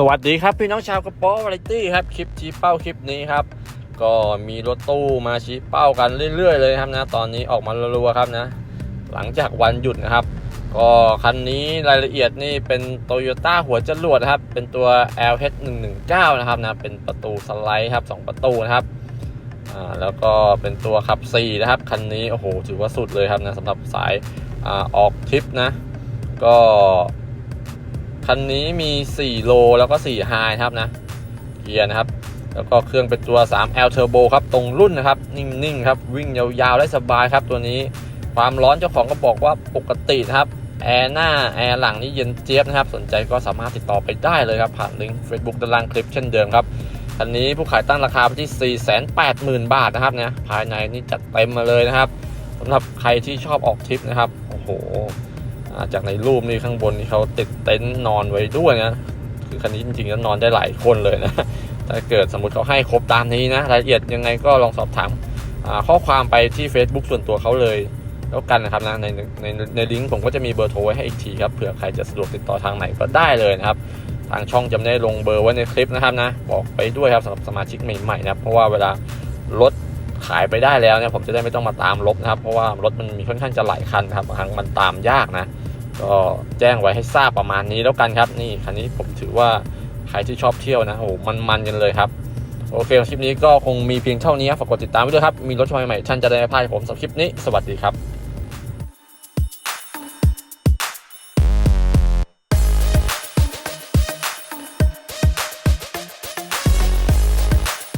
สวัสดีครับพี่น้องชาวกระป๋อวาไรตี้ครับคลิปชี้เป้าคลิปนี้ครับ ก็มีรถตู้มาชี้เป้ากันเรื่อย ๆ เลยครับนะ ตอนนี้ออกมารัวๆครับนะ หลังจากวันหยุดนะครับ ก็คันนี้รายละเอียดนี่เป็น t o y ยต้าหัวจรวดนะครับ เป็นตัว LH 119นะครับนะเป็นประตูสไลด์ครับสองประตูนะครับอ่าแล้วก็เป็นตัวขับ 4 นะครับ คันนี้โอ้โหถือว่าสุดเลยครับนะสำหรับสายอาออกทริปนะ ก็ คันนี้มี 4 โลแล้วก็4ไฮครับนะเกียร์นะครับ แล้วก็เครื่องเป็นตัว 3L Turbo ครับ ตรงรุ่นนะครับ นิ่งๆครับ วิ่งยาวๆ ได้สบายครับตัวนี้ ความร้อนเจ้าของก็บอกว่าปกตินะครับ แอร์หน้า แอร์หลังนี่เย็นเจี๊ยบนะครับ สนใจก็สามารถติดต่อไปได้เลยครับ ผ่านลิงก์ Facebook ด้านล่างคลิปเช่นเดิมครับคันนี้ผู้ขายตั้งราคาไปที่ 480,000 บาทนะครับเนี่ยภายในนี่จัดเต็มมาเลยนะครับสำหรับใครที่ชอบออกทริปนะครับ โอ้โห จากในรูปนี่ข้างบนนี่เขาติดเต็นท์นอนไว้ด้วยนะคือคันนี้จริงๆแล้วนอนได้หลายคนเลยนะถ้าเกิดสมมติเขาให้ครบตามนี้นะรายละเอียดยังไงก็ลองสอบถามาข้อความไปที่ Facebook ส่วนตัวเขาเลยแล้วกันนะครับนะในในในลิงก์ผมก็จะมีเบอร์โทรไว้ให้อีกทีครับเผื่อใครจะสะดวกติดต่อทางไหนก็ได้เลยนะครับทางช่องจะไม่ได้ลงเบอร์ไว้ในคลิปนะครับนะบอกไปด้วยครับสำหรับสมาชิกใหม่ๆนะเพราะว่าเวลารถ ขายไปได้แล้วเนี่ยผมจะได้ไม่ต้องมาตามรถนะครับ เพราะว่ารถมันมีค่อนข้างจะหลายคันครับบางครั้งมันตามยากนะ ก็แจ้งไว้ให้ทราบประมาณนี้แล้วกันครับ นี่คันนี้ผมถือว่าใครที่ชอบเที่ยวนะโอ้มันมันกันเลยครับ โอเคคลิปนี้ก็คงมีเพียงเท่านี้ฝากกดติดตามไว้ด้วยครับ มีรถชมใหม่ๆท่านจะได้ไม่พลาดผมสำหรับคลิปนี้สวัสดีครับ